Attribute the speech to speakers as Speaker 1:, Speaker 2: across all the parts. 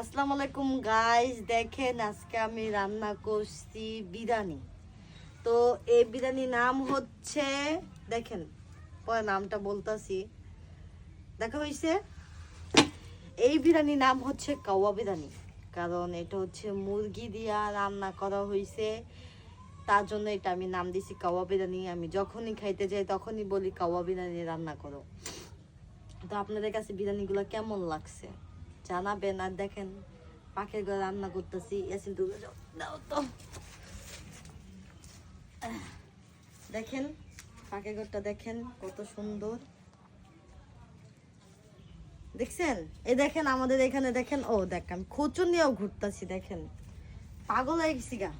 Speaker 1: আসসালামু আলাইকুম গাইজ দেখেন আজকে আমি রান্না করছি বিরিয়ানি তো এই বিরিয়ানি নাম হচ্ছে দেখেন পরে নামটা বলতাছি দেখা হয়েছে এই বিরিয়ানি নাম হচ্ছে কাওয়া বিরিয়ানি কারণ এটা হচ্ছে মুরগি দিয়া রান্না করা হয়েছে তার জন্য এটা আমি নাম দিছি কাওয়া বিরিয়ানি আমি যখনই খাইতে যাই তখনই বলি কাওয়া বিরিয়ানি রান্না করো তো আপনাদের কাছে বিরিয়ানিগুলো কেমন লাগছে জানাবেন আর দেখেন পাখের ঘরে রান্না করতেছি এসিল দুধ দাও তো দেখেন পাখের ঘরটা দেখেন কত সুন্দর দেখছেন এই দেখেন আমাদের এখানে দেখেন ও দেখেন আমি নিয়েও ঘুরতেছি দেখেন পাগল হয়ে গেছি গা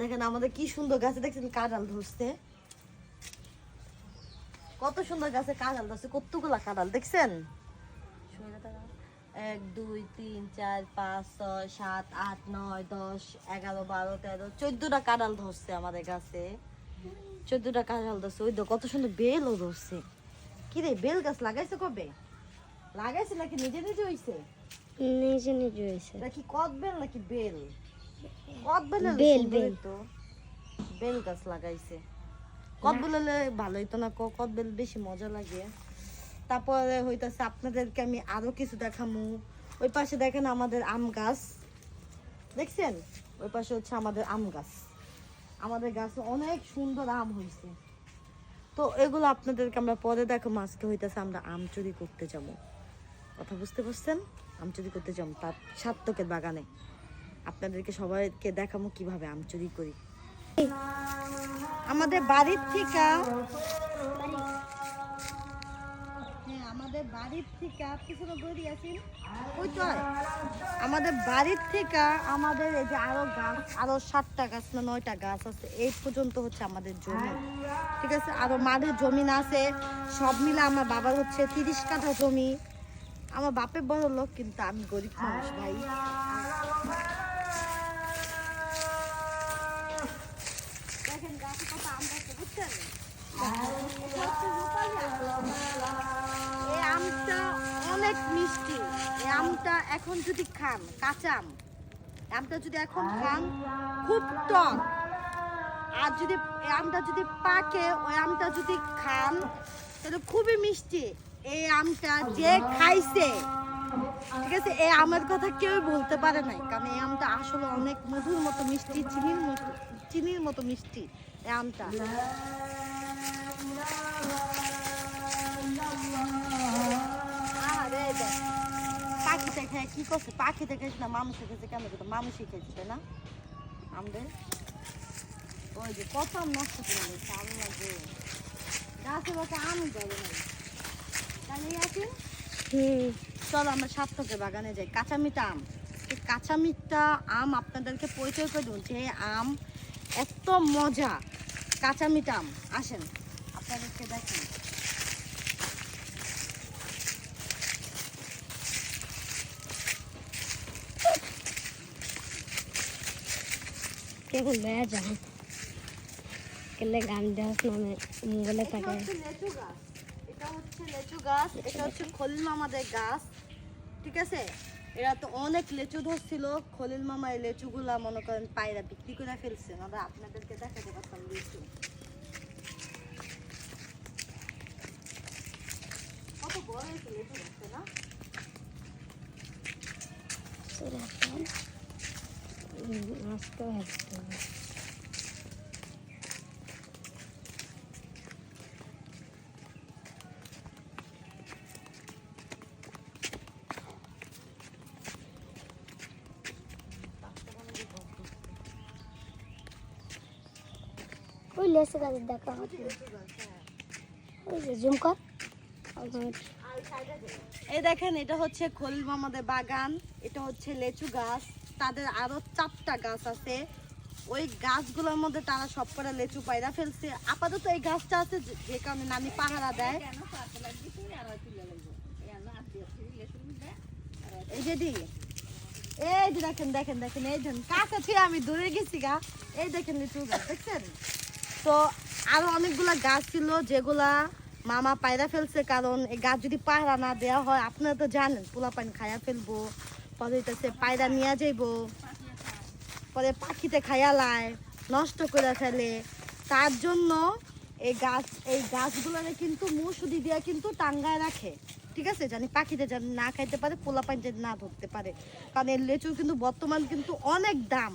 Speaker 1: দেখেন আমাদের কি সুন্দর গাছে দেখছেন কাঁড়াল ধরছে কত সুন্দর গাছে কাঁড়াল ধরছে কতগুলা কাঁড়াল দেখছেন এক দুই তিন চার পাঁচ ছয় সাত আট নয় দশ এগারো বারো তেরো চোদ্দটা কাঁড়াল ধরছে আমাদের কাছে চোদ্দটা কাঁড়াল ধরছে ওই তো কত সুন্দর বেলও ধরছে কি রে বেল গাছ লাগাইছে কবে লাগাইছে নাকি নিজে নিজে হয়েছে
Speaker 2: নিজে নিজে হইছে
Speaker 1: নাকি কত বেল নাকি বেল কত বেল বেল বেল তো বেল গাছ লাগাইছে কত বেল ভালোই তো না কত বেল বেশি মজা লাগে তারপরে হইতাছে আপনাদেরকে আমি আরও কিছু দেখামু ওই পাশে দেখেন আমাদের আম গাছ দেখছেন ওই পাশে হচ্ছে আমাদের আম গাছ আমাদের গাছে অনেক সুন্দর আম হয়েছে তো এগুলো আপনাদেরকে আমরা পরে দেখো মাছকে হইতেছে আমরা আম চুরি করতে যাবো কথা বুঝতে পারছেন আম চুরি করতে যাবো তার সার্থকের বাগানে আপনাদেরকে সবাইকে দেখামো কিভাবে আম চুরি করি আমাদের বাড়ির থেকে বাড়ির থেকে পিছনে বই দিয়েছেন ওই তো আমাদের বাড়ির থেকে আমাদের এই যে আরও গাছ আরও সাতটা গাছ না নয়টা গাছ আছে এই পর্যন্ত হচ্ছে আমাদের জমি ঠিক আছে আরও মাঝে জমি না আছে সব মিলে আমার বাবার হচ্ছে তিরিশ কাঠা জমি আমার বাপের বড় লোক কিন্তু আমি গরিব মানুষ ভাই এখন যদি খান কাঁচা আম আমটা যদি এখন খান খুব টক আর যদি আমটা যদি পাকে ওই আমটা যদি খান তাহলে খুবই মিষ্টি এই আমটা যে খাইছে ঠিক আছে এই আমের কথা কেউ বলতে পারে নাই কারণ এই আমটা আসলে অনেক মধুর মতো মিষ্টি চিনির মতো চিনির মতো মিষ্টি এই আমটা কি করছে পাখিতে খেয়েছে না মানুষে খেয়েছে কেন করতো মানুষই খেয়েছে তাই না আমাদের ওই যে কত নষ্ট করে গেছে আম লাগে গাছে বাসে আম যাবে না তাহলে আছে চলো আমরা সার্থকের বাগানে যাই কাঁচামিটা আম কাঁচা মিঠা আম আপনাদেরকে পরিচয় করে দিন যে আম এত মজা কাঁচামিটা আম আসেন আপনাদেরকে দেখেন
Speaker 2: কেবল লয়া যাবে কেলে গান দেওয়ার নামে মোবাইলে থাকে
Speaker 1: লেচু গাছ এটা হচ্ছে লেচু গাছ এটা হচ্ছে খলিল মামাদের গাছ ঠিক আছে এরা তো অনেক লেচু ধরছিল খলিল মামা এই লেচুগুলা মনে করেন পায়রা বিক্রি করে ফেলছে আমরা আপনাদেরকে দেখাতে পারতাম লেচু কত বড় লেচু গাছটা না আস্তে ভাজতে হবে
Speaker 2: ওই লেসে গাছের দেখা হবে ওই যে জুম কর
Speaker 1: এই দেখেন এটা হচ্ছে খোলম আমাদের বাগান এটা হচ্ছে লেচু গাছ তাদের আরো চারটা গাছ আছে ওই গাছগুলোর মধ্যে তারা সব কটা লেচু পায়রা ফেলছে আপাতত এই গাছটা আছে যে কারণে নানি পাহারা দেয় এই যে দি এই যে দেখেন দেখেন দেখেন এই দেখেন কাছে আমি দূরে গেছি গা এই দেখেন লিচু গাছ দেখছেন তো আরো অনেকগুলা গাছ ছিল যেগুলা মামা পায়রা ফেলছে কারণ এই গাছ যদি পাহারা না দেওয়া হয় আপনারা তো জানেন পোলা পানি খাইয়া ফেলবো পরে হইতেছে পায়রা নিয়ে যাইব পরে পাখিতে খায়ালায় নষ্ট করে ফেলে তার জন্য এই গাছ এই গাছগুলোরে কিন্তু মুসুদি দিয়া কিন্তু টাঙ্গায় রাখে ঠিক আছে জানি পাখিতে যেন না খাইতে পারে পোলা পানি যেন না ধরতে পারে কারণ এই লেচু কিন্তু বর্তমান কিন্তু অনেক দাম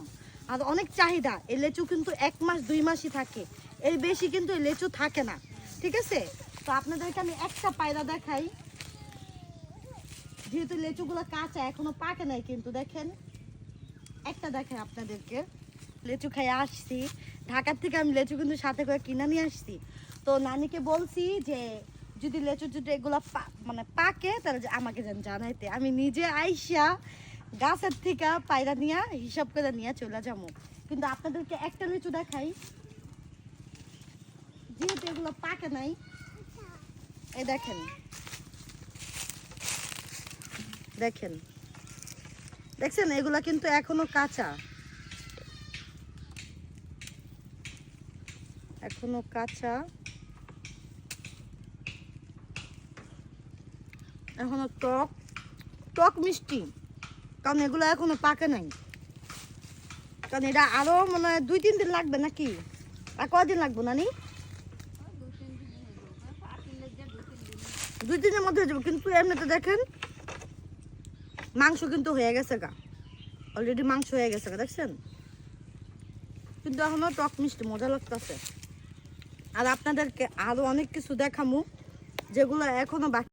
Speaker 1: আর অনেক চাহিদা এই লেচু কিন্তু এক মাস দুই মাসই থাকে এর বেশি কিন্তু এই লেচু থাকে না ঠিক আছে তো আপনাদেরকে আমি একটা পায়রা দেখাই যেহেতু লেচুগুলো কাঁচা এখনো পাকে নাই কিন্তু দেখেন একটা দেখেন আপনাদেরকে লেচু খাইয়ে আসছি ঢাকার থেকে আমি লেচু কিন্তু সাথে করে কিনে নিয়ে আসছি তো নানিকে বলছি যে যদি লেচু যদি এগুলো মানে পাকে তাহলে আমাকে যেন জানাইতে আমি নিজে আইসা গাছের থেকে পায়রা নিয়ে হিসাব করে নিয়ে চলে যাবো কিন্তু আপনাদেরকে একটা লিচু দেখাই যেহেতু এগুলো পাকে নাই এ দেখেন দেখেন দেখছেন এগুলা কিন্তু এখনো কাঁচা এখনো কাঁচা এখনো টক টক মিষ্টি কারণ এগুলো এখনো পাকে নাই কারণ এটা আরো মনে হয় দুই তিন দিন লাগবে নাকি আর কদিন লাগবে নানি দুই দিনের মধ্যে হয়ে কিন্তু এমনিতে দেখেন মাংস কিন্তু হয়ে গেছে গা অলরেডি মাংস হয়ে গেছে গা দেখছেন কিন্তু এখনও টক মিষ্টি মজা লাগতেছে আর আপনাদেরকে আরও অনেক কিছু দেখামু যেগুলো এখনও বাকি